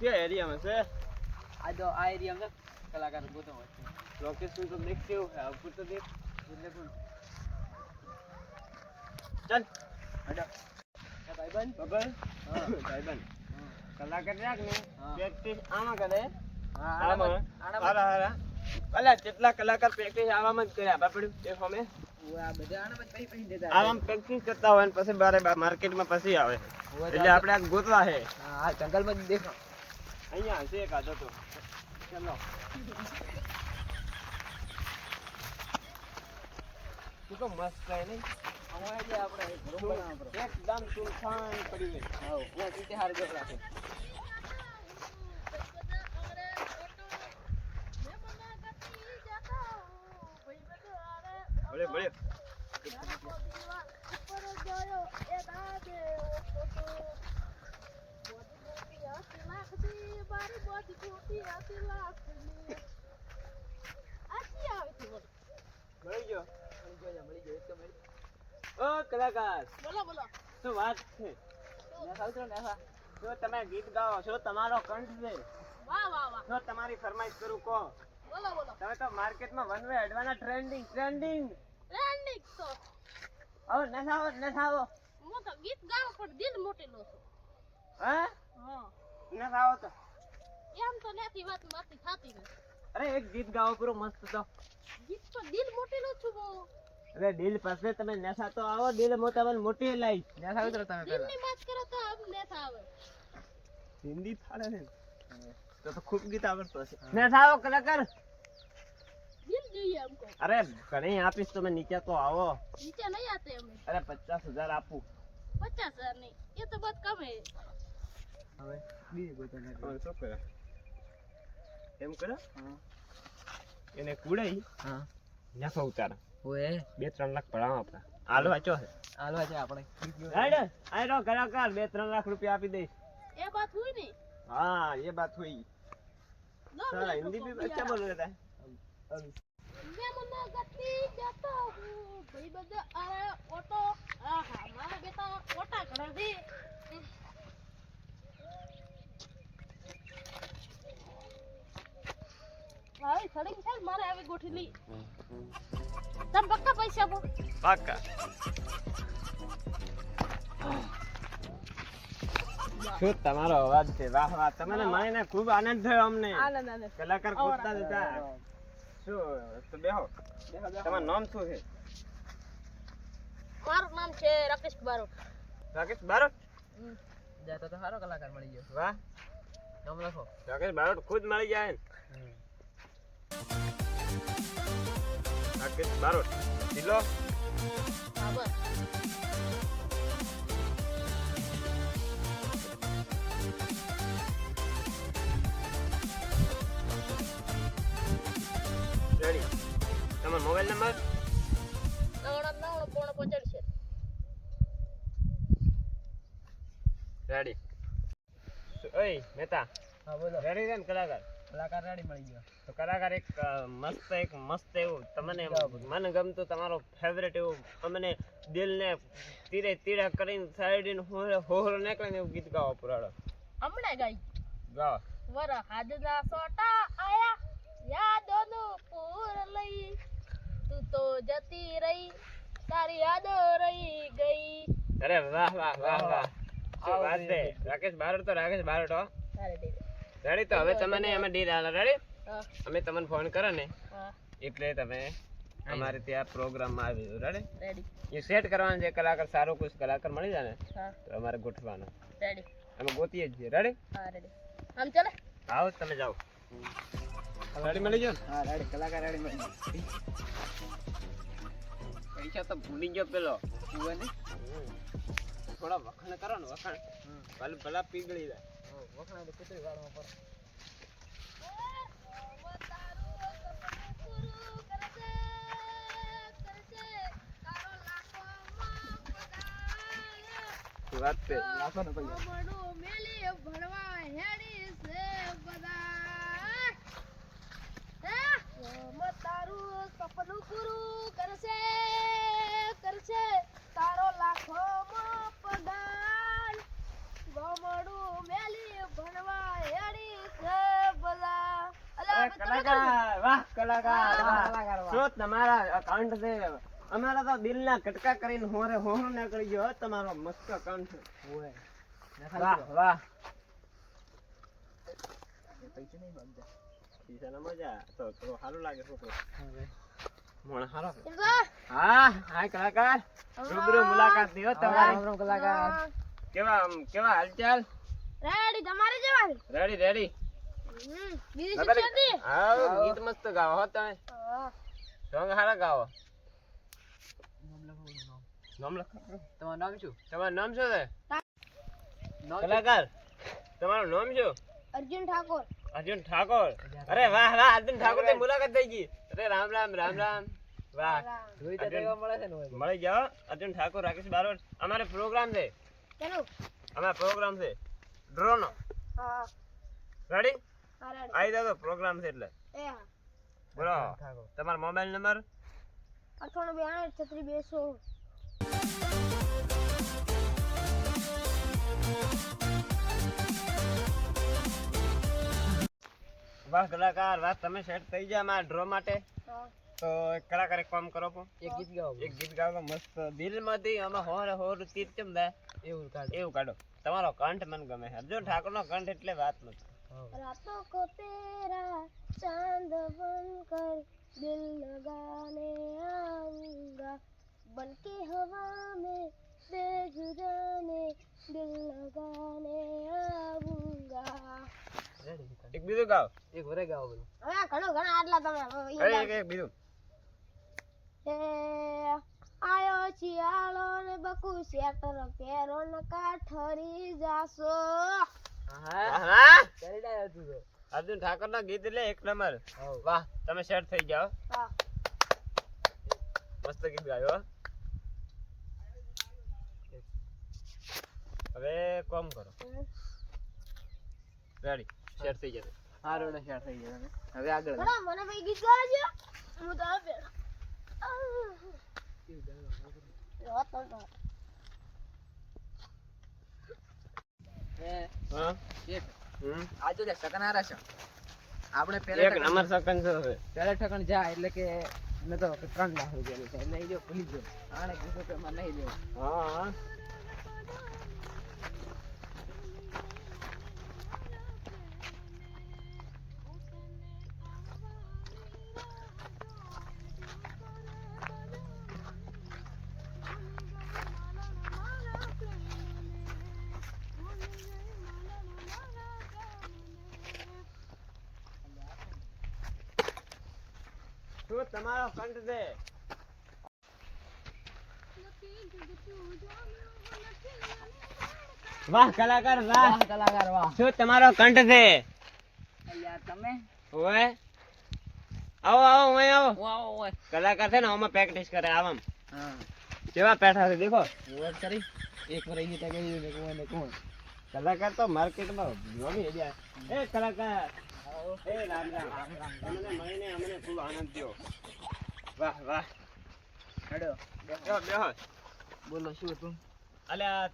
એરિયામાં છે આ જો આ એરિયામાં કલાકાર ગોતો વચ્ચે લોકેશન તો દેખ કેવું છે આવું તો દેખ એટલે પણ ચાલ એ ભાઈબંધ બબલ હા. ભાઈબંધ કલાકાર રાખ ને પ્રેક્ટિસ આમાં કરે હા આમાં હારા હારા અલા જેટલા કલાકાર પ્રેક્ટિસ આવામાં જ કર્યા બાપડું ફોમે આ બધા આમાં પ્રેક્ટિસ કરતા હોય ને પછી બારે માર્કેટમાં પછી આવે હોય એટલે આપણે આ ગોતવા છે હા જંગલમાં જ દેખો અહીંયા હશે એક આદો તો. ચલો. તું તો મસ્ત થાય નહીં? અમારે જે આપણે પડે. એકદમ સુનસાન પડી ગઈ. હારું ગોત રાખે. ભલે ભલે. મળી ગયો મળી ગયો, મળી ગયો, એક તો મળી. ઓ કલાકાર બોલો બોલો શું વાત છે નેસા ઉતરો, નેસા. જો તમે ગીત ગાઓ છો તમારો કંઠ છે વાહ વાહ વાહ જો તમારી ફરમાઈશ કરું કહો બોલો બોલો તમે તો માર્કેટમાં વન વે અડવાના ટ્રેન્ડિંગ ટ્રેન્ડિંગ ટ્રેન્ડિંગ તો આવો નસાવો નસાવો હું તો ગીત ગાવ પણ દિલ મોટેલો છું હા હા નસાવો તો એમ તો નથી વાત મારથી થતી નથી અરે એક ગીત ગાઓ પૂરો મસ્ત તો ગીત તો દિલ મોટેલો છું બહુ અરે દિલ પાસે તમે નેસા તો આવો દિલ મોટા બન મોટી લઈ નેસા ઉતરો તમે પહેલા દિલની વાત કરો તો આમ નેસા આવે હિન્દી ફાડે ને તો તો ખૂબ ગીત આવડતો હશે નેસા આવો કલાકાર અરે ઘણી આપીશ તમે નીચે તો આવો નીચે નહીં આતે અમે અરે પચાસ હજાર આપું પચાસ હજાર નહીં એ તો બહુ કમ હે હવે બીજી બધા શું કર્યા એમ કરે હા. એને કુડાઈ હા. નફા ઉતારા ઓએ, બે ત્રણ લાખ પડાવો આપણા હાલો વાંચો છે હાલવા છે આપણે. રાઈડ આયરો કલાકાર બે ત્રણ લાખ રૂપિયા આપી દઈશ એ બાત हुई नहीं हाँ ये बात हुई दो साला मिनट हिंदी रुको भी अच्छा भैया। बोल रहा था मैं मना गति जाता हूँ भाई बजा अरे ऑटो आहा मारा बेटा ओटा करा दे ભાઈ છે મારે આવી ગોઠલી તમ પક્કા પૈસા આપો. પક્કા. શું તમારો અવાજ છે? વાહ વાહ તમને મળીને ખૂબ આનંદ થયો અમને. આનંદ આનંદ. કલાકાર જ હતા શું તો બેહો. બેહો, બેહો. તમારું નામ શું છે? મારું નામ છે રાકેશ બારોટ. રાકેશ બારોટ? જાતો તો સારો કલાકાર મળી ગયો. વાહ. નામ લખો. રાકેશ બારોટ ખુદ મળી જાય ને. રાકેશ બારોટ જિલ્લો રેડી તમારો મોબાઈલ નંબર નવણા નવણું પોણો પહોંચાડશે રેડી ઓય મહેતા હા બોલો. રેડી છે ને કલાકાર? કલાકાર રેડી મળી ગયો. તો કલાકાર એક મસ્ત એક મસ્ત એવું. તમને મને ગમતું તમારો ફેવરેટ એવું અમને દિલને તીરે તીરા કરીને સાઈડ હોરે હોરો નીકળે એવું ગીત ગાવો પુરાડો હમણાં ગાઈ. ગાઓ. વર હાદના સોટા આયા યાદોનું પૂર લઈ. તું તો જતી રહી તારી યાદો રહી ગઈ. અરે વાહ વાહ વાહ વાહ. શું વાત છે? રાકેશ બારોટ તો રાકેશ બારોટ હો. રેડી તો હવે તમને અમે ડીલ હાલો રેડી અમે તમને ફોન કરો ને. એટલે તમે અમારે ત્યાં પ્રોગ્રામમાં આવી રેડી રેડી એ સેટ કરવાનું છે કલાકાર સારો કોઈ કલાકાર મળી જાય ને તો અમારે ગોઠવાનો રેડી અમે ગોતીએ જ છીએ. રેડી હા રેડી આમ ચાલે? આવો તમે જાઓ. રેડી મળી ગયો હા રેડી કલાકાર રેડી મળી ગયો. પૈસા તો ભૂલી ગયો પેલો. ઉવે ને. થોડા વખાણ કરો ને વખાણ. ભલે ભલા પીગળી જાય. વખણા તો કુતરી વાળવા પડે વાત છે. રાખો ને પૈસા મેલી ભણવા હેડી છે બધા હે? તારું સપનું પૂરું કરશે તારો લાખોમાં પગાર ગમડું મેલી ભણવા હેડી છે કલાકાર વાહ કલાકાર વાહ, વાહ. કલાકાર, વાહ. શું તમારા અકાઉન્ટ છે. અમારા તો દિલના કટકા કરીને હોરે હો ના કરી ગયો તમારો મસ્ત અકાઉન્ટ છે. વાહ વાહ. પૈસા નહીં બાંધતા પૈસાના મજા. તો થોડું સારું લાગે છોકરો મોણ સારો હા હા કલાકાર. રૂબરૂ મુલાકાત તમારી. રામ કલાકાર કેવા કેવા હાલચાલ? રેડી તમારે જવાનું રેડી હા ગીત મસ્ત ગાવો હો તમે. સોંગ સારા ગાવો નામ લખો. નામ. નામ લખો તમારું નામ શું તમારું નામ શું? છે કલાકાર. તમારું નામ શું? અર્જુન ઠાકોર. અર્જુન ઠાકોર. અરે વાહ વાહ અર્જુન ઠાકોરની મુલાકાત થઈ ગઈ. અરે રામ રામ રામ રામ. વાહ. જોઈ તો મળે છે ને મળી જાઓ. અર્જુન ઠાકોર રાકેશ બારોટ. અમારે પ્રોગ્રામ છે. અમારા અમારો પ્રોગ્રામ છે. ડ્રો નો હા. રેડી હા રેડી આવી જાવ પ્રોગ્રામ છે એટલે. બોલો તમારો મોબાઈલ નંબર? અઠાણું બ્યાણું છત્રીસ બેસો. વાહ કલાકાર વાહ તમે સેટ થઈ ગયા મારા ડ્રો માટે. તો એક કલાકાર એક કામ કરો એક ગીત ગાઓ. એક ગીત ગાવ મસ્ત. દિલમાંથી અમે હોર હોર તીર કેમ દે એવું કાઢો. એવું કાઢો. તમારો કંઠ મને ગમે છે. અર્જુન ઠાકોર નો કંઠ એટલે વાત નથી. रातों को तेरा चांद बनकर दिल लगाने आऊंगा बन के हवा में बेजुराने दिल लगाने आऊंगा રેડી ગીત કાઢો. એક બીજું ગાઓ એક વરે ગાઓ બધું હવે ઘણું ઘણા આટલા તમે હવે અરે ઈ એક એક બીજું એ આયો શિયાળો ને બકુ સ્વેટર પહેરો ને કાઠરી જાશો હા હા કરી ડાયો તો. અર્જુન ઠાકોર ના ગીત લે એક નંબર. વાહ તમે શેર થઈ જાઓ મસ્ત ગીત ગાયો હવે કોમ કરો. રેડી શેર થઈ જશે હા રોડે શેર થઈ ગયા. હવે આગળ. મને ભાઈ ગીત ગાજો હું તો આપે હા એક આજુ લે સકનારા છે. આપણે એક પહેલા નંબર સકન છે હવે. પહેલા ઠકણ જાય એટલે કે મેં તો ત્રણ લાખ રૂપિયા લીધા એટલે એ જો ભૂલી ગયો. આને કીધું કે મને નહીં દેવું. હા હા. શું તમારો કંઠ દે વાહ કલાકાર વાહ. કલાકાર વાહ. શું તમારો કંઠ છે. યાર તમે? ઓય. આવો આવો ઓય આવો. આવો ઓય. કલાકાર છે ને આમાં પ્રેક્ટિસ કરે આવામ હા. કેવા પેઠા છે દેખો. વાત કરી. એક વાર અહીં તક ને કોણ કલાકાર તો માર્કેટમાં જોવી એ કલાકાર. એ રામ રામ તમને મળીને અમને ખૂબ આનંદ થયો વાહ વાહ હેડો બેહો બેહો બોલો શું હતું અલ્યા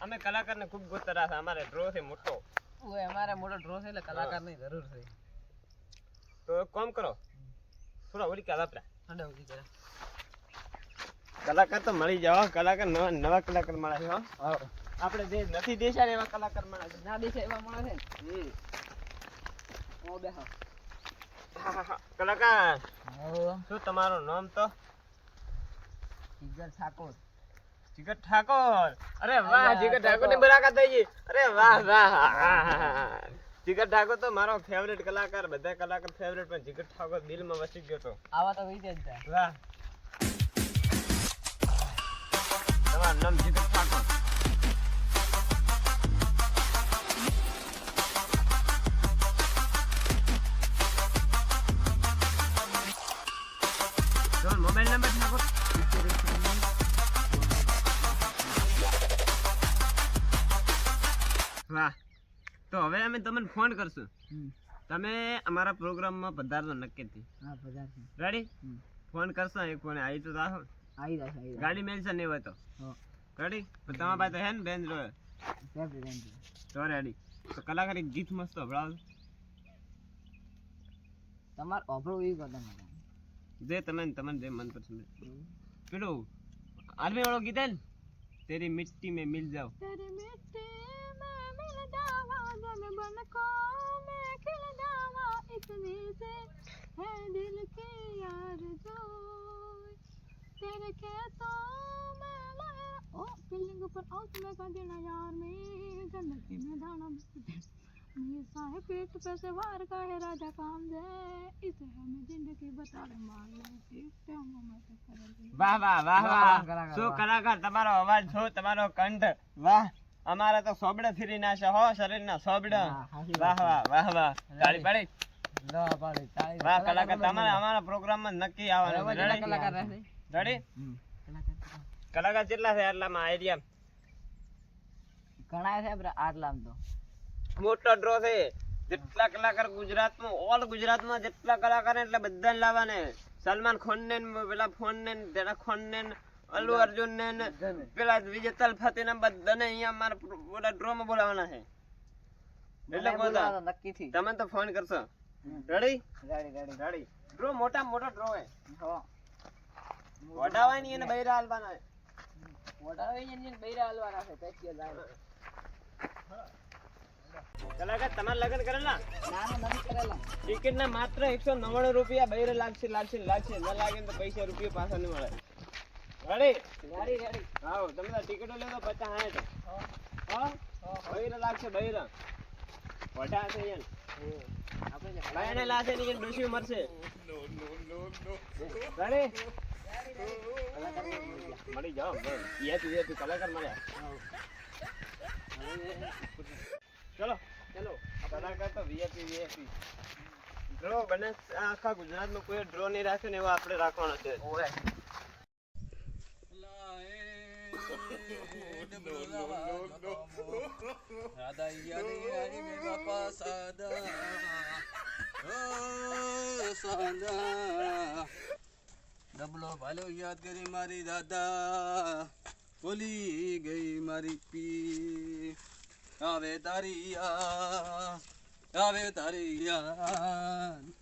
અમે કલાકારને ખૂબ ગોતરા છે અમારે ડ્રો છે મોટો ઓય અમારે મોટો ડ્રો છે એટલે કલાકારની જરૂર છે તો એક કામ કરો થોડા ઓલી કાલ આપડે હેડો ઊભી કરે કલાકાર તો મળી જાવ કલાકાર નવા નવા કલાકાર મળે છે આપણે જે નથી દેશા એવા કલાકાર મળે છે. ના દેશે એવા મળે છે હમ. ઓ બેહો. કલાકાર શું તમારું નામ તો? જીગર ઠાકોર. જીગર ઠાકોર. અરે વાહ જીગર ઠાકોર. ની મુલાકાત થઈ ગઈ. અરે વાહ વાહ જીગર ઠાકોર તો મારો ફેવરેટ કલાકાર બધા કલાકાર ફેવરેટ પણ જીગર ઠાકોર દિલમાં વસી ગયો તો. આવા તો વિજય વાહ. તમારું નામ જીગર ઠાકોર. મોબાઈલ નંબર ઠાકોર વાહ. તો હવે અમે તમને ફોન કરશું. તમે અમારા પ્રોગ્રામમાં પધારશો નક્કી થી. હા પચાસ રેડી ફોન કરશો એક ફોન આવી તો રાખો આવી જશે ગાડી મેલશે નહીં હોય તો. રેડી તમારા પાસે હે ને બેન જોયે તો રેડી તો કલાકાર એક ગીત મસ્ત હભળાવ તમારે અભળું એ કરતા જે તમે તમને જે મન પસંદ પેલું આર્મી વાળો ગીત હે ને તેરી મિટ્ટી में मिल जाओ तेरी मिट्टी में मिल जावा जन बन को मैं खिल जावा इतनी से है दिल की आरज़ू तेरे खेतों में मैं ओ बिल्डिंग ऊपर आओ तुम्हें का देना यार मैं जन्नत में दाना मेरे साहे पीठ पे से वार का है राजा काम दे इसे हमें जिंदगी बता दे मार ले देखते हम मैं तो करेंगे વાહ વાહ વાહ વાહ, વાહ કલાકાર, શું વાહ. કલાકાર તમારો અવાજ છો તમારો કંઠ વાહ અમારે તો સોબડે ફીરી નાશે હો શરીરના સોબડા હા, સાચી વાહ વાત વાહ વાહ વાહ તાળી પાડી લો પાડી તાળી વાહ કલાકાર તમારે અમારા પ્રોગ્રામમાં નક્કી આવવાનું બરાબર, કેટલા રેડી કલાકાર રહેશે રેડી હમ. કલાકાર કેટલા? કલાકાર કેટલા છે આટલામાં આઈડિયા ઘણા છે આપણે આટલામ તો મોટો ડ્રો છે. જેટલા કલાકાર ગુજરાતમાં ઓલ ગુજરાતમાં જેટલા કલાકાર એટલે બધાને લાવવાને. સલમાન ખાન ને પેલા ફોન ને તેના ખાન ને અલ્લુ અર્જુન ને પેલા વિજય તલફતી ને બધાને અહીંયા મારા ઓલા ડ્રો માં બોલાવાના છે. એટલે બોલા નક્કી થી તમે તો ફોન કરશો. રેડી રેડી રેડી ડ્રો મોટા મોટો ડ્રો હે. વડાવાની એને બૈરા હાલવાના. મોટા હોય બૈરા હાલવાના છે. જાય કલાકાર તમારે લગ્ન કરેલા? ટિકિટ ના માત્ર એકસો નવ્વાણું રૂપિયા બૈરે લાગશે લાગશે લાગશે. ન લાગે ને તો પૈસા રૂપિયા પાછા નહીં મળે. રેડી હા તમે ટિકિટો લેતો પચાસ સાઠ. હા. બૈરા લાગશે બૈરા. વઢા છે યાર લાશે નહીં ડોસી મરશે. રેડી મળી જાઓ કલાકાર મળ્યા. ચલો. ચલો. કલાકાર તો વીઆઈપી વીઆઈપી ડ્રો બને આખા ગુજરાતમાં કોઈ ડ્રો નહીં રાખે ને એવો આપણે રાખવાનો છે. ડબલો ભાલો યાદ કરી મારી દાદા. બોલી ગઈ મારી પી આવે તારી યાદ આવે તારી યાદ